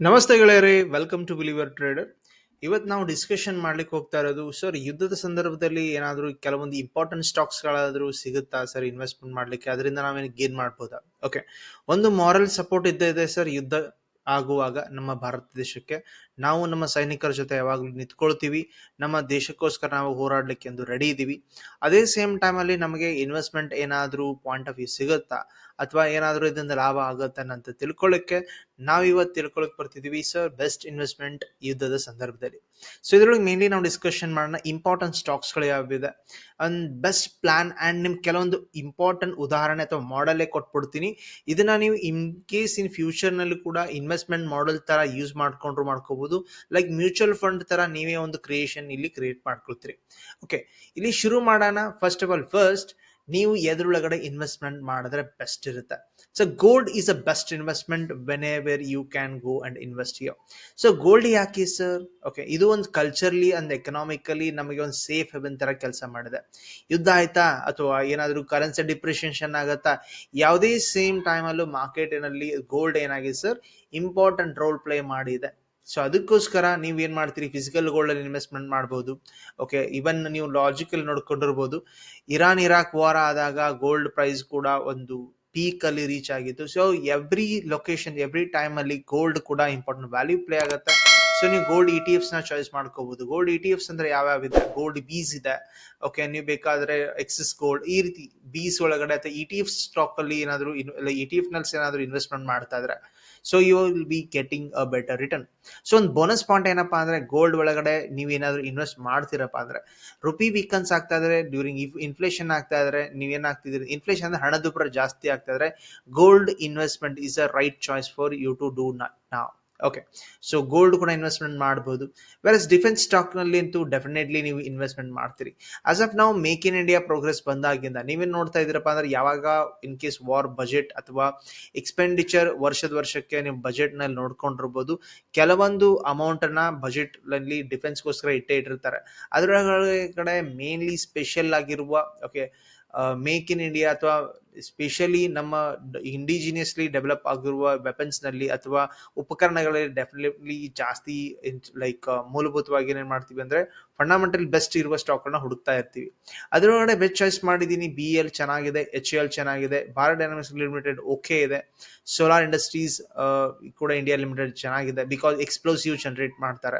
ನಮಸ್ತೆ ಗೆಳೆಯರೇ welcome to believer trader ಇವತ್ತು ನಾವು ಡಿಸ್ಕಷನ್ ಮಾಡ್ಲಿಕ್ಕೆ ಹೋಗ್ತಾ ಇರೋದು ಸರ್ ಯುದ್ಧದ ಸಂದರ್ಭದಲ್ಲಿ ಏನಾದರೂ ಕೆಲವೊಂದು ಇಂಪಾರ್ಟೆಂಟ್ ಸ್ಟಾಕ್ಸ್ಗಳಾದರೂ ಸಿಗುತ್ತಾ ಸರ್ ಇನ್ವೆಸ್ಟ್ಮೆಂಟ್ ಮಾಡ್ಲಿಕ್ಕೆ? ಅದರಿಂದ ನಾವೇನು ಗೇನ್ ಮಾಡ್ಬೋದಾ? ಓಕೆ ಒಂದು ಮಾರಲ್ ಸಪೋರ್ಟ್ ಇದ್ದೇ ಇದೆ ಸರ್ ಯುದ್ಧ ಆಗುವಾಗ ನಮ್ಮ ಭಾರತ ದೇಶಕ್ಕೆ. ನಾವು ನಮ್ಮ ಸೈನಿಕರ ಜೊತೆ ಯಾವಾಗಲೂ ನಿಂತ್ಕೊಳ್ತೀವಿ. ನಮ್ಮ ದೇಶಕ್ಕೋಸ್ಕರ ನಾವು ಹೋರಾಡ್ಲಿಕ್ಕೆ ಎಂದು ರೆಡಿ ಇದ್ದೀವಿ ಅದೇ ಸೇಮ್ ಟೈಮಲ್ಲಿ ನಮಗೆ ಇನ್ವೆಸ್ಟ್ಮೆಂಟ್ ಏನಾದರೂ ಪಾಯಿಂಟ್ ಆಫ್ ವ್ಯೂ ಸಿಗುತ್ತಾ? ಅಥವಾ ಏನಾದರೂ ಇದರಿಂದ ಲಾಭ ಆಗುತ್ತೆ ಅಂತ ತಿಳ್ಕೊಳ್ಳಿಕ್ಕೆ ನಾವು ಇವತ್ತು ತಿಳ್ಕೊಳಕ್ ಬರ್ತಿದೀವಿ ಸರ್ ಬೆಸ್ಟ್ ಇನ್ವೆಸ್ಟ್ಮೆಂಟ್ ಯುದ್ಧದ ಸಂದರ್ಭದಲ್ಲಿ. ಸೊ ಇದ್ರೊಳಗೆ ಮೇನ್ಲಿ ನಾವು ಡಿಸ್ಕಷನ್ ಮಾಡೋಣ ಇಂಪಾರ್ಟೆಂಟ್ ಸ್ಟಾಕ್ಸ್ಗಳು ಯಾವಿದೆ ಅಂಡ್ ಬೆಸ್ಟ್ ಪ್ಲಾನ್ ಆ್ಯಂಡ್ ನಿಮ್ಗೆ ಕೆಲವೊಂದು ಇಂಪಾರ್ಟೆಂಟ್ ಉದಾಹರಣೆ ಅಥವಾ ಮಾಡಲೇ ಕೊಟ್ಬಿಡ್ತೀನಿ. ಇದನ್ನ ನೀವು ಇನ್ ಕೇಸ್ ಇನ್ ಫ್ಯೂಚರ್ನಲ್ಲಿ ಕೂಡ ಇನ್ವೆಸ್ಟ್ಮೆಂಟ್ ಮಾಡೆಲ್ ತರ ಯೂಸ್ ಮಾಡ್ಕೊಂಡ್ರು ಮಾಡ್ಕೋಬಹುದು ಲೈಕ್ ಮ್ಯೂಚುವಲ್ ಫಂಡ್ ತರ ನೀವೇ ಒಂದು ಕ್ರಿಯೇಷನ್ ಇಲ್ಲಿ ಕ್ರಿಯೇಟ್ ಮಾಡ್ಕೊಳ್ತೀರಿ. ಓಕೆ ಇಲ್ಲಿ ಶುರು ಮಾಡೋಣ. ಫಸ್ಟ್ ಆಫ್ ಆಲ್ ಫಸ್ಟ್ ನೀವು ಎದ್ರೊಳಗಡೆ ಇನ್ವೆಸ್ಟ್ಮೆಂಟ್ ಮಾಡಿದ್ರೆ ಬೆಸ್ಟ್ ಇರುತ್ತೆ. So gold is a best investment whenever you can go and invest your so gold ಯಾಕೆ ಸರ್ ಓಕೆ ಇದು ಒಂದು ಕಲ್ಚರ್ಲಿ ಅಂಡ್ ಎಕನಾಮಿಕಲಿ ನಮಗೆ ಒಂದು ಸೇಫ್ ಹೆವೆನ್ ತರ ಕೆಲಸ ಮಾಡಿದೆ. ಯುದ್ಧ ಆಯ್ತಾ? ಅಥವಾ ಏನಾದರೂ ಕರೆನ್ಸಿ ಡಿಪ್ರಿಷಿಯೇಷನ್ ಆಗತ್ತಾ? ಯಾವುದೇ ಸೇಮ್ ಟೈಮಲ್ಲೂ ಮಾರ್ಕೆಟಿನಲ್ಲಿ ಗೋಲ್ಡ್ ಏನಾಗಿದೆ ಸರ್ ಇಂಪಾರ್ಟೆಂಟ್ ರೋಲ್ ಪ್ಲೇ ಮಾಡಿದೆ. ಸೊ ಅದಕ್ಕೋಸ್ಕರ ನೀವು ಏನ್ ಮಾಡ್ತೀರಿ? ಫಿಸಿಕಲ್ ಗೋಲ್ಡ್ ಅಲ್ಲಿ ಇನ್ವೆಸ್ಟ್ಮೆಂಟ್ ಮಾಡ್ಬೋದು. ಓಕೆ ಇವನ್ ನೀವು ಲಾಜಿಕಲ್ ನೋಡ್ಕೊಂಡಿರ್ಬೋದು. ಇರಾನ್ ಇರಾಕ್ ವಾರ ಆದಾಗ ಗೋಲ್ಡ್ ಪ್ರೈಸ್ ಕೂಡ ಒಂದು ಪೀಕ್ ಅಲ್ಲಿ ರೀಚ್ ಆಗಿತ್ತು. So every location every time ಅಲ್ಲಿ ಗೋಲ್ಡ್ ಕೂಡ ಇಂಪಾರ್ಟೆಂಟ್ ವ್ಯಾಲ್ಯೂ ಪ್ಲೇ ಆಗುತ್ತೆ. ಸೊ ನೀವು ಗೋಲ್ಡ್ ಇ ಟಿ ಎಫ್ಸ್ನ ಚಾಯ್ಸ್ ಮಾಡ್ಕೋಬಹುದು ಗೋಲ್ಡ್ ಇ ಟಿ ಎಫ್ಸ್ ಅಂದ್ರೆ ಯಾವ್ಯಾವ ಇದೆ ಗೋಲ್ಡ್ ಬೀಸ್ ಇದೆ. ಓಕೆ ನೀವು ಬೇಕಾದ್ರೆ ಎಕ್ಸಿಸ್ ಗೋಲ್ಡ್ ಈ ರೀತಿ ಬೀಸ್ ಒಳಗಡೆ ಅಥವಾ ಇ ಟಿ ಎಫ್ ಸ್ಟಾಕ್ ಅಲ್ಲಿ ಏನಾದ್ರು ಇ ಟಿ ಎಫ್ನಲ್ಲಿ ಏನಾದ್ರು ಇನ್ವೆಸ್ಟ್ಮೆಂಟ್ ಮಾಡ್ತಾ ಇದ್ರೆ so you will be getting a better return so ಒಂದು ಬೋನಸ್ ಪಾಯಿಂಟ್ ಏನಪ್ಪಾ ಅಂದ್ರೆ ಗೋಲ್ಡ್ ಒಳಗಡೆ ನೀವು ಏನಾದ್ರು ಇನ್ವೆಸ್ಟ್ ಮಾಡ್ತೀರಪ್ಪ ಅಂದ್ರೆ ರುಪಿ ವೀಕನ್ಸ್ ಆಗ್ತಾ ಇದ್ರೆ ಡ್ಯೂರಿಂಗ್ ಇನ್ಫ್ಲೇಷನ್ ಆಗ್ತಾ ಇದ್ರೆ ನೀವೇನಾಗ್ತಿದ್ದೀರಿ ಇನ್ಫ್ಲೇಷನ್ ಅಂದ್ರೆ ಹಣದುಬ್ಬರ ಜಾಸ್ತಿ ಆಗ್ತಾ ಇದ್ರೆ gold investment is a right choice for you to do ನಾವ್ ಓಕೆ ಸೊ ಗೋಲ್ಡ್ ಕೂಡ ಇನ್ವೆಸ್ಟ್ಮೆಂಟ್ ಮಾಡಬಹುದು ವೆರಸ್ ಡಿಫೆನ್ಸ್ ಸ್ಟಾಕ್ನಲ್ಲಿ ಅಂತೂ ಡೆಫಿನೆಟ್ಲಿ ನೀವು ಇನ್ವೆಸ್ಟ್ಮೆಂಟ್ ಮಾಡ್ತೀರಿ. ಆಸ್ ಆಫ್ ನಾವು ಮೇಕ್ ಇನ್ ಇಂಡಿಯಾ ಪ್ರೋಗ್ರೆಸ್ ಬಂದಾಗಿಂದ, ನೀವೇನು ನೋಡ್ತಾ ಇದ್ದೀರಪ್ಪ ಅಂದ್ರೆ, ಯಾವಾಗ ಇನ್ ಕೇಸ್ ವಾರ್ ಬಜೆಟ್ ಅಥವಾ ಎಕ್ಸ್ಪೆಂಡಿಚರ್ ವರ್ಷದ ವರ್ಷಕ್ಕೆ ನೀವು ಬಜೆಟ್ನಲ್ಲಿ ನೋಡ್ಕೊಂಡಿರ್ಬೋದು, ಕೆಲವೊಂದು ಅಮೌಂಟ್ ಅನ್ನ ಬಜೆಟ್ನಲ್ಲಿ ಡಿಫೆನ್ಸ್ಗೋಸ್ಕರ ಇಟ್ಟೇ ಇಟ್ಟಿರ್ತಾರೆ. ಅದರೊಳಗಡೆ ಮೇನ್ಲಿ ಸ್ಪೆಷಲ್ ಆಗಿರುವ ಓಕೆ ಮೇಕ್ ಇನ್ ಇಂಡಿಯಾ ಅಥವಾ ಸ್ಪೆಷಲಿ ನಮ್ಮ ಇಂಡಿಜಿನಿಯಸ್ಲಿ ಡೆವಲಪ್ ಆಗಿರುವ ವೆಪನ್ಸ್ನಲ್ಲಿ ಅಥವಾ ಉಪಕರಣಗಳಲ್ಲಿ ಡೆಫಿನೆಟ್ಲಿ ಜಾಸ್ತಿ ಲೈಕ್ ಮೂಲಭೂತವಾಗಿ ಏನೇನ್ ಮಾಡ್ತೀವಿ ಅಂದ್ರೆ ಫಂಡಮೆಂಟಲ್ ಬೆಸ್ಟ್ ಇರುವ ಸ್ಟಾಕ್ ಗಳನ್ನ ಹುಡುಕ್ತಾ ಇರ್ತೀವಿ. ಅದರೊಳಗಡೆ ಬೆಸ್ಟ್ ಚಾಯ್ಸ್ ಮಾಡಿದೀನಿ. ಬಿ ಎಲ್ ಚೆನ್ನಾಗಿದೆ ಎಚ್ ಎಲ್ ಚೆನ್ನಾಗಿದೆ ಭಾರತ್ ಡೈನಾಮಿಕ್ಸ್ ಲಿಮಿಟೆಡ್ ಓಕೆ ಇದೆ ಸೋಲಾರ್ ಇಂಡಸ್ಟ್ರೀಸ್ ಕೂಡ ಇಂಡಿಯಾ ಲಿಮಿಟೆಡ್ ಚೆನ್ನಾಗಿದೆ ಬಿಕಾಸ್ ಎಕ್ಸ್ಪ್ಲೋಸಿವ್ ಜನರೇಟ್ ಮಾಡ್ತಾರೆ.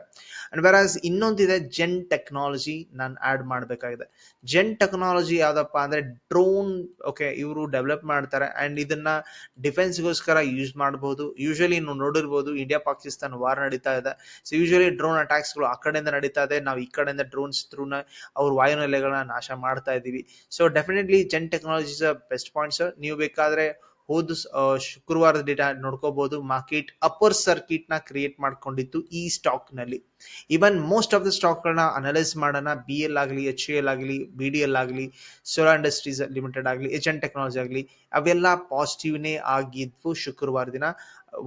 ಅಂಡ್ ವೆರಾಸ್ ಇನ್ನೊಂದಿದೆ ಜೆನ್ ಟೆಕ್ನಾಲಜಿ ನಾನು ಆಡ್ ಮಾಡಬೇಕಾಗಿದೆ. ಜೆನ್ ಟೆಕ್ನಾಲಜಿ ಯಾವ್ದಪ್ಪ ಅಂದ್ರೆ ಡ್ರೋನ್ ಓಕೆ ಇವರು ಡೆವಲಪ್ ಮಾಡ್ತಾರೆ ಅಂಡ್ ಇದನ್ನ ಡಿಫೆನ್ಸ್ಗೋಸ್ಕರ ಯೂಸ್ ಮಾಡಬಹುದು ಯೂಶಲಿ ನೀವು ನೋಡಿರ್ಬೋದು ಇಂಡಿಯಾ ಪಾಕಿಸ್ತಾನ ವಾರ್ ನಡೀತಾ ಇದೆ. ಸೊ ಯೂಶಲಿ ಡ್ರೋನ್ ಅಟ್ಯಾಕ್ಸ್ಗಳು ಆ ಕಡೆಯಿಂದ ನಡೀತಾ ಇದೆ. ನಾವು ಈ ಕಡೆಯಿಂದ ಡ್ರೋನ್ಸ್ ಥ್ರೂನ ಅವ್ರ ವಾಯುನೆಲೆಗಳನ್ನ ನಾಶ ಮಾಡ್ತಾ ಇದ್ದೀವಿ so definitely Zen technology best points ನೀವು ಬೇಕಾದ್ರೆ ಹೋದ ಶುಕ್ರವಾರದ ಡೇಟಾ ನೋಡ್ಕೋಬಹುದು ಮಾರ್ಕೆಟ್ ಅಪ್ಪರ್ ಸರ್ಕಿಟ್ನ ಕ್ರಿಯೇಟ್ ಮಾಡ್ಕೊಂಡಿತ್ತು ಈ ಸ್ಟಾಕ್ನಲ್ಲಿ. Even most of the stock ಗಳನ್ನ ಅನಲೈಸ್ ಮಾಡೋಣ. ಬಿ ಎಲ್ ಆಗಲಿ ಎಚ್ ಎಲ್ ಆಗಲಿ ಬಿ ಡಿ ಎಲ್ ಆಗಲಿ ಸೋಲಾ ಇಂಡಸ್ಟ್ರೀಸ್ ಲಿಮಿಟೆಡ್ ಆಗಲಿ ಎಚ್ ಎನ್ ಟೆಕ್ನಾಲಜಿ ಆಗಲಿ, ಅವೆಲ್ಲ ಪಾಸಿಟಿವ್ನೇ ಆಗಿದ್ವು ಶುಕ್ರವಾರ ದಿನ.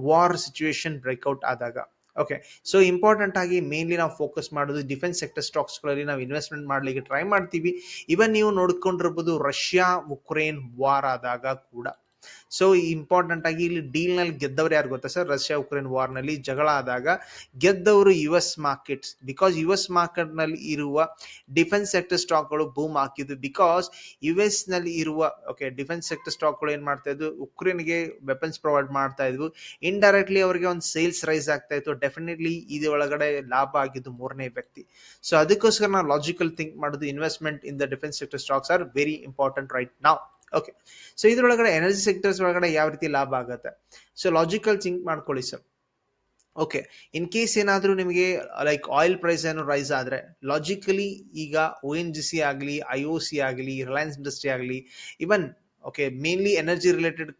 ವಾರ್ ಸಿಚುವೇಶನ್ ಬ್ರೇಕ್ಔಟ್ ಆದಾಗ. ಓಕೆ ಸೊ ಇಂಪಾರ್ಟೆಂಟ್ ಆಗಿ ಮೇನ್ಲಿ ನಾವು ಫೋಕಸ್ ಮಾಡೋದು ಡಿಫೆನ್ಸ್ ಸೆಕ್ಟರ್ ಸ್ಟಾಕ್ಸ್ಗಳಲ್ಲಿ ನಾವು ಇನ್ವೆಸ್ಟ್ಮೆಂಟ್ ಮಾಡ್ಲಿಕ್ಕೆ ಟ್ರೈ ಮಾಡ್ತೀವಿ. ಇವನ್ ನೀವು ನೋಡ್ಕೊಂಡಿರ್ಬೋದು ರಷ್ಯಾ ಉಕ್ರೇನ್ ವಾರ್ ಆದಾಗ ಕೂಡ. ಸೊ ಇಂಪಾರ್ಟೆಂಟ್ ಆಗಿ ಇಲ್ಲಿ ಡೀಲ್ನಲ್ಲಿ ಗೆದ್ದವರು ಯಾರು ಗೊತ್ತಾ ಸರ್ ರಷ್ಯಾ ಉಕ್ರೇನ್ ವಾರ್ನಲ್ಲಿ ಜಗಳ ಆದಾಗ ಗೆದ್ದವರು U S markets because U S ಮಾರ್ಕೆಟ್ನಲ್ಲಿ ಇರುವ ಡಿಫೆನ್ಸ್ ಸೆಕ್ಟರ್ ಸ್ಟಾಕ್ಗಳು ಬೂಮ್ ಹಾಕಿದ್ವು ಬಿಕಾಸ್ ಯು ಎಸ್ನಲ್ಲಿ ಇರುವ ಓಕೆ ಡಿಫೆನ್ಸ್ ಸೆಕ್ಟರ್ ಸ್ಟಾಕ್ಗಳು ಏನ್ ಮಾಡ್ತಾ ಇದ್ವು? ಉಕ್ರೇನ್ಗೆ ವೆಪನ್ಸ್ ಪ್ರೊವೈಡ್ ಮಾಡ್ತಾ ಇದ್ವು. ಇಂಡೈರೆಕ್ಟ್ಲಿ ಅವರಿಗೆ ಒಂದು ಸೇಲ್ಸ್ ರೈಸ್ ಆಗ್ತಾ ಇತ್ತು. ಡೆಫಿನೆಟ್ಲಿ ಇದು ಒಳಗಡೆ ಲಾಭ ಆಗಿದ್ದು ಮೂರನೇ ವ್ಯಕ್ತಿ. ಸೊ ಅದಕ್ಕೋಸ್ಕರ ನಾವು ಲಾಜಿಕಲ್ ಥಿಂಕ್ ಮಾಡೋದು investment in the defence sector stocks are very important right ನಾವ್ ಓಕೆ ಸೊ ಇದರೊಳಗಡೆ ಎನರ್ಜಿ ಸೆಕ್ಟರ್ಸ್ ಒಳಗಡೆ ಯಾವ ರೀತಿ ಲಾಭ ಆಗುತ್ತೆ? ಸೊ ಲಾಜಿಕಲ್ ಥಿಂಕ್ ಮಾಡ್ಕೊಳ್ಳಿ ಸರ್ ಓಕೆ ಇನ್ ಕೇಸ್ ಏನಾದರೂ ನಿಮಗೆ ಲೈಕ್ ಆಯಿಲ್ ಪ್ರೈಸ್ ಏನೋ ರೈಸ್ ಆದರೆ ಲಾಜಿಕಲಿ ಈಗ ಒ ಎನ್ ಜಿ ಸಿ ಆಗಲಿ ಐ ಒ ಸಿ ಆಗಲಿ ರಿಲಯನ್ಸ್ ಇಂಡಸ್ಟ್ರಿ ಆಗಲಿ even okay mainly energy related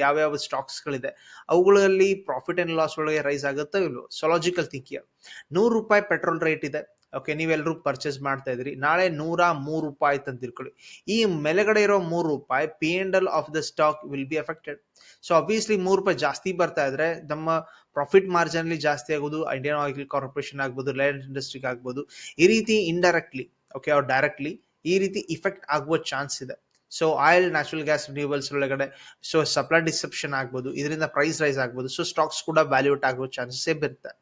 ಯಾವ್ಯಾವ ಸ್ಟಾಕ್ಸ್ಗಳಿದೆ ಅವುಗಳಲ್ಲಿ ಪ್ರಾಫಿಟ್ ಅಂಡ್ ಲಾಸ್ ಒಳಗೆ ರೈಸ್ ಆಗುತ್ತೋ ಇಲ್ಲೋ ಸೊ ಲಾಜಿಕಲ್ ಥಿಂಕಿಯ ನೂರು ರೂಪಾಯಿ ಪೆಟ್ರೋಲ್ ರೇಟ್ ಇದೆ. ಓಕೆ ನೀವೆಲ್ಲರೂ ಪರ್ಚೇಸ್ ಮಾಡ್ತಾ ಇದ್ರಿ ನಾಳೆ ನೂರ ಮೂರು ರೂಪಾಯಿ ಅಂತ ತಿಳ್ಕೊಳ್ಳಿ ಈ ಮೇಲೆಗಡೆ ಇರೋ ಮೂರು ರೂಪಾಯಿ P and L of the stock will be affected so obviously ಮೂರು ರೂಪಾಯಿ ಜಾಸ್ತಿ ಬರ್ತಾ ಇದ್ರೆ ನಮ್ಮ ಪ್ರಾಫಿಟ್ ಮಾರ್ಜಿನ್ ಅಲ್ಲಿ ಜಾಸ್ತಿ ಆಗೋದು ಇಂಡಿಯನ್ ಆಯಿಲ್ ಕಾರ್ಪೊರೇಷನ್ ಆಗ್ಬೋದು ರಿಲಯನ್ಸ್ ಇಂಡಸ್ಟ್ರಿಗೆ ಆಗ್ಬೋದು, ಈ ರೀತಿ ಇಂಡೈರೆಕ್ಟ್ಲಿ ಓಕೆ ಅವ್ರು ಡೈರೆಕ್ಟ್ಲಿ ಈ ರೀತಿ ಇಫೆಕ್ಟ್ ಆಗುವ ಚಾನ್ಸ್ ಇದೆ. So oil natural gas renewals ಒಳಗಡೆ. ಸೊ ಸಪ್ಲೈ ಡಿಸೆಪ್ಷನ್ ಆಗ್ಬೋದು. ಇದರಿಂದ ಪ್ರೈಸ್ ರೈಸ್ ಆಗ್ಬೋದು. ಸೊ ಸ್ಟಾಕ್ಸ್ ಕೂಡ ವ್ಯಾಲ್ಯೂಟ್ ಆಗೋ ಚಾನ್ಸಸ್ ಇರುತ್ತೆ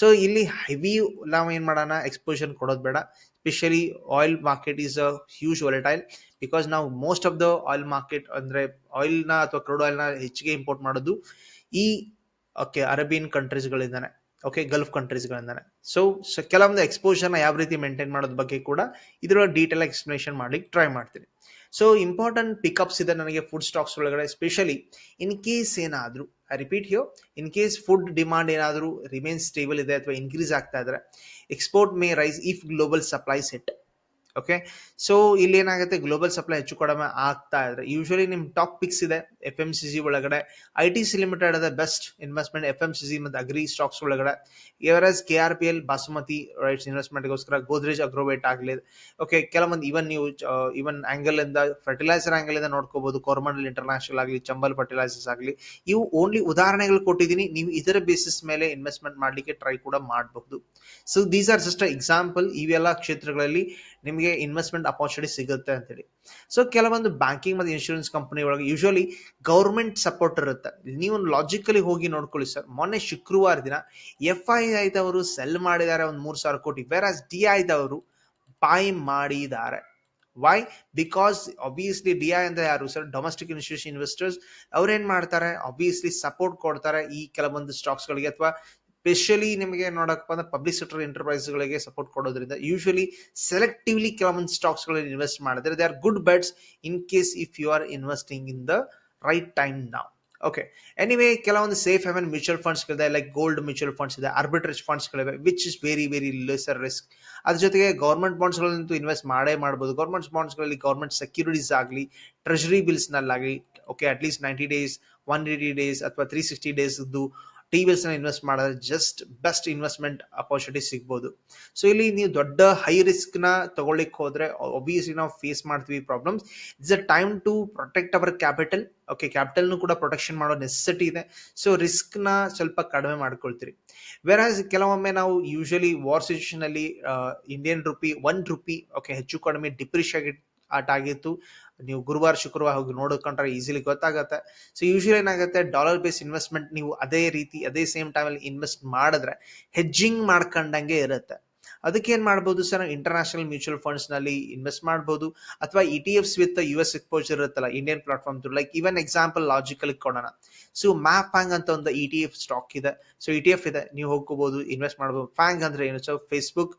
ಸೊ ಇಲ್ಲಿ ಹೆವಿ ನಾವು ಏನು ಮಾಡೋಣ? ಎಕ್ಸ್ಪೋಷನ್ ಕೊಡೋದು ಬೇಡ. Specially oil market is a huge volatile because ನಾವು most of the oil market ಅಂದರೆ ಆಯಿಲ್ನ ಅಥವಾ ಕ್ರೂಡ್ ಆಯಿಲ್ನ ಹೆಚ್ಚಿಗೆ ಇಂಪೋರ್ಟ್ ಮಾಡೋದು ಈ ಓಕೆ ಅರೇಬಿಯನ್ ಕಂಟ್ರೀಸ್ಗಳಿಂದಾನೆ ಓಕೆ ಗಲ್ಫ್ ಕಂಟ್ರೀಸ್ಗಳಿಂದಾನೆ ಸೊ ಕೆಲವೊಂದು ಎಕ್ಸ್ಪೋಜರ್ನ ಯಾವ ರೀತಿ ಮೇಂಟೈನ್ ಮಾಡೋದ್ರ ಬಗ್ಗೆ ಕೂಡ ಇದರ ಡೀಟೇಲ್ ಎಕ್ಸ್ಪ್ಲನೇಷನ್ ಮಾಡ್ಲಿಕ್ಕೆ ಟ್ರೈ ಮಾಡ್ತೀನಿ. ಸೊ ಇಂಪಾರ್ಟೆಂಟ್ ಪಿಕಪ್ಸ್ ಇದೆ ನನಗೆ ಫುಡ್ ಸ್ಟಾಕ್ಸ್ ಒಳಗಡೆ ಸ್ಪೆಷಲಿ ಇನ್ ಕೇಸ್ ಏನಾದರೂ ಐ ರಿಪೀಟ್ ಯೋ ಇನ್ ಕೇಸ್ ಫುಡ್ ಡಿಮಾಂಡ್ ಏನಾದರೂ ರಿಮೇನ್ ಸ್ಟೇಬಲ್ ಇದೆ ಅಥವಾ ಇನ್ಕ್ರೀಸ್ ಆಗ್ತಾ ಇದ್ರೆ export may rise if global supply set okay so ಇಲ್ಲಿ ಏನಾಗುತ್ತೆ? ಗ್ಲೋಬಲ್ ಸಪ್ಲೈ ಹೆಚ್ಚು ಕಡಿಮೆ ಆಗ್ತಾ ಇದ್ರೆ ಯೂಶಲಿ ನಿಮ್ ಟಾಪ್ ಪಿಕ್ಸ್ ಇದೆ ಎಫ್ ಎಂ ಸಿ ಸಿ ಒಳಗಡೆ. ಐ ಟಿ ಸಿ ಲಿಮಿಟೆಡ್ ಅದ best investment F M C G ಮತ್ತು ಅಗ್ರಿ ಸ್ಟಾಕ್ಸ್ ಒಳಗಡೆ. Average K R P L basmati rice ಇನ್ವೆಸ್ಟ್ಮೆಂಟ್ಗೋಸ್ಕರ Godrej ಅಗ್ರೋವೇಟ್ ಆಗಲಿ. ಓಕೆ ಕೆಲವೊಂದು ಇವನ್ ನೀವು ಇವನ್ ಆಂಗಲ್ ಇಂದ ಫರ್ಟಿಲೈಸರ್ ಆಂಗಲ್ ಇಂದ ನೋಡ್ಕೋಬಹುದು ಕೋರ್ಮಂಡಲ್ ಇಂಟರ್ನ್ಯಾಷನಲ್ ಆಗಲಿ ಚಂಬಲ್ ಫರ್ಟಿಲೈಸರ್ಸ್ ಆಗಲಿ. ಇವು ಓನ್ಲಿ ಉದಾಹರಣೆಗಳು ಕೊಟ್ಟಿದ್ದೀನಿ. ನೀವು ಇದರ ಬೇಸಿಸ್ ಮೇಲೆ ಇನ್ವೆಸ್ಟ್ಮೆಂಟ್ ಮಾಡಲಿಕ್ಕೆ ಟ್ರೈ ಕೂಡ ಮಾಡಬಹುದು. So these are just example ಇವೆಲ್ಲ ಕ್ಷೇತ್ರಗಳಲ್ಲಿ ನಿಮಗೆ ಇನ್ವೆಸ್ಟ್ಮೆಂಟ್ ಅಪಾರ್ಚುನಿಟಿ ಸಿಗುತ್ತೆ ಅಂತೇಳಿ. ಸೊ ಕೆಲವೊಂದು ಬ್ಯಾಂಕಿಂಗ್ ಮತ್ತು ಇನ್ಶೂರೆನ್ಸ್ ಕಂಪನಿ ಒಳಗೆ ಯೂಶಲಿ ಗೌರ್ಮೆಂಟ್ ಸಪೋರ್ಟ್ ಇರುತ್ತೆ. ನೀವು ಲಾಜಿಕಲಿ ಹೋಗಿ ನೋಡ್ಕೊಳ್ಳಿ ಸರ್ ಮೊನ್ನೆ ಶುಕ್ರವಾರ ದಿನ ಎಫ್ ಐ ಐದವರು ಸೆಲ್ ಮಾಡಿದ್ದಾರೆ ಒಂದು ಮೂರು ಸಾವಿರ ಕೋಟಿ. ಆಸ್ ಡಿ ಐದವರು ಬಾಯ್ ಮಾಡಿದ್ದಾರೆ. Why because obviously D I ಅಂತ ಯಾರು ಸರ್ ಡೊಮೆಸ್ಟಿಕ್ ಇನ್ಸ್ಟಿಟ್ಯೂಷನ್ ಇನ್ವೆಸ್ಟರ್ಸ್ ಅವ್ರೇನ್ ಮಾಡ್ತಾರೆ? ಅಬ್ವಿಯಸ್ಲಿ ಸಪೋರ್ಟ್ ಕೊಡ್ತಾರೆ ಈ ಕೆಲವೊಂದು ಸ್ಟಾಕ್ಸ್ಗಳಿಗೆ ಅಥವಾ ಸ್ಪೆಷಲಿ ನಿಮಗೆ ನೋಡಕ್ಕ ಅಂದ್ರೆ ಪಬ್ಲಿಕ್ ಸೆಕ್ಟರ್ ಎಂಟರ್ಪ್ರೈಸ್ಗಳಿಗೆ ಸಪೋರ್ಟ್ ಕೊಡೋದ್ರಿಂದ ಯೂಶಲಿ ಸೆಲೆಕ್ಟಿವ್ಲಿ ಕೆಲವೊಂದು ಸ್ಟಾಕ್ಸ್ಗಳಲ್ಲಿ ಇನ್ವೆಸ್ಟ್ ಮಾಡಿದ್ರೆ they are good bets in case if you are investing in the right time ನಾವು ಓಕೆ ಎನಿವೇ ಕೆಲವೊಂದು ಸೇಫ್ ಹೆವೆನ್ ಮ್ಯೂಚುವಲ್ ಫಂಡ್ಸ್ಗಳಿದೆ ಲೈಕ್ ಗೋಲ್ಡ್ ಮ್ಯೂಚುವಲ್ ಫಂಡ್ಸ್ ಇದೆ arbitrage ಫಂಡ್ಸ್ಗಳಿವೆ which is very very lesser risk ಅದ್ರ ಜೊತೆಗೆ government ಬಾಂಡ್ಸ್ಗಳಂತೂ invest ಮಾಡೇ ಮಾಡ್ಬೋದು. Government ಬಾಂಡ್ಸ್ಗಳಲ್ಲಿ ಗೌರ್ಮೆಂಟ್ ಸೆಕ್ಯೂರಿಟೀಸ್ ಆಗಲಿ treasury ಬಿಲ್ಸ್ನಲ್ಲಾಗಲಿ okay at least ninety days one eighty days ಅಥವಾ ತ್ರೀ ಸಿಕ್ಸ್ಟಿ ಡೇಸ್ದು ಟಿ ವಿಲ್ಸ್ನ ಇನ್ವೆಸ್ಟ್ ಮಾಡಿದ್ರೆ ಜಸ್ಟ್ ಬೆಸ್ಟ್ ಇನ್ವೆಸ್ಟ್ಮೆಂಟ್ ಅಪರ್ಚುನಿಟಿ ಸಿಗ್ಬೋದು. ಸೊ ಇಲ್ಲಿ ನೀವು ದೊಡ್ಡ ಹೈ ರಿಸ್ಕ್ನ ತಗೊಳ್ಳಿಕ್ಕೆ ಹೋದ್ರೆ ಒಬ್ವಿಯಸ್ಲಿ ನಾವು ಫೇಸ್ ಮಾಡ್ತೀವಿ problems it's a time to protect our capital okay ಕ್ಯಾಪಿಟಲ್ನು ಕೂಡ ಪ್ರೊಟೆಕ್ಷನ್ ಮಾಡೋ ನೆಸೆಸಿಟಿ ಇದೆ. ಸೊ ರಿಸ್ಕ್ನ ಸ್ವಲ್ಪ ಕಡಿಮೆ ಮಾಡ್ಕೊಳ್ತೀರಿ. ವೆರಾಸ್ ಕೆಲವೊಮ್ಮೆ ನಾವು ಯೂಶಲಿ ವಾರ್ ಸಿಚುವೇಶನ್ ಅಲ್ಲಿ Indian rupee one rupee okay ಹೆಚ್ಚು ಕಡಿಮೆ ಡಿಪ್ರಿಷಿಯೇಟ್ ಆಟ ಆಗಿತ್ತು. ನೀವು ಗುರುವಾರ, ಶುಕ್ರವಾರ ಹೋಗಿ ನೋಡ್ಕೊಂಡ್ರೆ ಈಸಿಲಿ ಗೊತ್ತಾಗುತ್ತೆ. ಸೊ ಯೂಶಲಿ ಏನಾಗುತ್ತೆ ಡಾಲರ್ ಬೇಸ್ ಇನ್ವೆಸ್ಟ್ಮೆಂಟ್ ನೀವು ಅದೇ ರೀತಿ, ಅದೇ ಸೇಮ್ ಟೈಮಲ್ಲಿ ಇನ್ವೆಸ್ಟ್ ಮಾಡಿದ್ರೆ ಹೆಜ್ಜಿಂಗ್ ಮಾಡ್ಕೊಂಡಂಗೆ ಇರುತ್ತೆ. ಅದಕ್ಕೆ ಏನು ಮಾಡ್ಬೋದು ಸರ್ ಇಂಟರ್ನ್ಯಾಷನಲ್ ಮ್ಯೂಚುವಲ್ ಫಂಡ್ಸ್ನಲ್ಲಿ ಇನ್ವೆಸ್ಟ್ ಮಾಡ್ಬೋದು. ಅಥವಾ E T Fs with U S exposure ಇರುತ್ತಲ್ಲ Indian platform like even example logical ಕೊಡೋಣ ಸೊ ಮ್ಯಾಪ್ ಫ್ಯಾಂಗ್ ಅಂತ ಒಂದು ಇ ಟಿ ಎಫ್ ಸ್ಟಾಕ್ ಇದೆ. ಸೊ ಇ ಟಿ ಎಫ್ ಇದೆ, ನೀವು ಹೋಗ್ಕೋಬಹುದು ಇನ್ವೆಸ್ಟ್ ಮಾಡಬಹುದು ಫ್ಯಾಂಗ್ ಅಂದ್ರೆ ಏನು so Facebook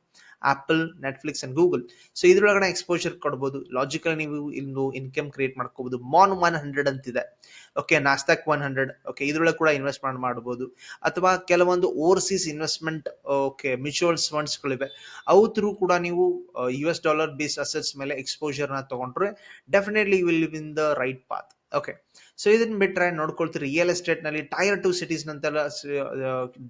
Apple Netflix and Google so ಇದ್ರೊಳಗಡೆ ಎಕ್ಸ್ಪೋಜರ್ ಕೊಡ್ಬೋದು. ಲಾಜಿಕಲ್ ನೀವು ಇನ್ನು ಇನ್ಕಮ್ ಕ್ರಿಯೇಟ್ ಮಾಡ್ಕೋಬಹುದು ಮಾನ್ ಒನ್ ಹಂಡ್ರೆಡ್ ಅಂತಿದೆ. Okay Nasdaq one hundred okay ಇದ್ರೊಳಗೆ ಕೂಡ ಇನ್ವೆಸ್ಟ್ಮೆಂಟ್ ಮಾಡಿ, ಮಾಡ್ಬೋದು. ಅಥವಾ ಕೆಲವೊಂದು ಓವರ್ಸೀಸ್ ಇನ್ವೆಸ್ಟ್ಮೆಂಟ್ ಓಕೆ ಮ್ಯೂಚುವಲ್ಸ್ ಫಂಡ್ಸ್ಗಳಿವೆ ಅವು ಥ್ರೂ ಕೂಡ ನೀವು U S dollar base assets ಮೇಲೆ ಎಕ್ಸ್ಪೋಜರ್ನ ತಗೊಂಡ್ರೆ definitely will in the right path okay so ಇದನ್ನ ಬಿಟ್ರೆ ನೋಡ್ಕೊಳ್ತೀರಿ ರಿಯಲ್ ಎಸ್ಟೇಟ್ನಲ್ಲಿ ಟೈರ್ ಟು ಸಿಟೀಸ್ ನಂತೆಲ್ಲ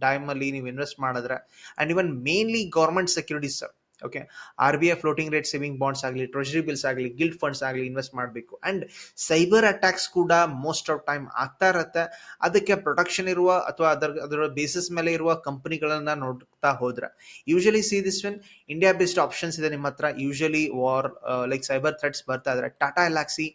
ಡೈಮ್ ಅಲ್ಲಿ ನೀವು ಇನ್ವೆಸ್ಟ್ ಮಾಡಿದ್ರೆ and even mainly government securities okay R B I floating rate saving bonds ಆಗಲಿ ಟ್ರೆಜರಿ ಬಿಲ್ಸ್ ಆಗಲಿ ಗಿಲ್ಡ್ ಫಂಡ್ಸ್ ಆಗಲಿ ಇನ್ವೆಸ್ಟ್ ಮಾಡಬೇಕು. ಅಂಡ್ ಸೈಬರ್ ಅಟ್ಯಾಕ್ಸ್ ಕೂಡ ಮೋಸ್ಟ್ ಆಫ್ ಟೈಮ್ ಆಗ್ತಾ ಇರತ್ತೆ. ಅದಕ್ಕೆ ಪ್ರೊಟೆಕ್ಷನ್ ಇರುವ ಅಥವಾ ಅದರ ಅದರ ಬೇಸಿಸ್ ಮೇಲೆ ಇರುವ ಕಂಪನಿಗಳನ್ನ ನೋಡ್ತಾ ಹೋದ್ರೆ usually see this when India based options ಇದೆ ನಿಮ್ಮ ಹತ್ರ. Usually war like cyber threats ಬರ್ತಾ ಇದ್ರೆ Tata Elxsi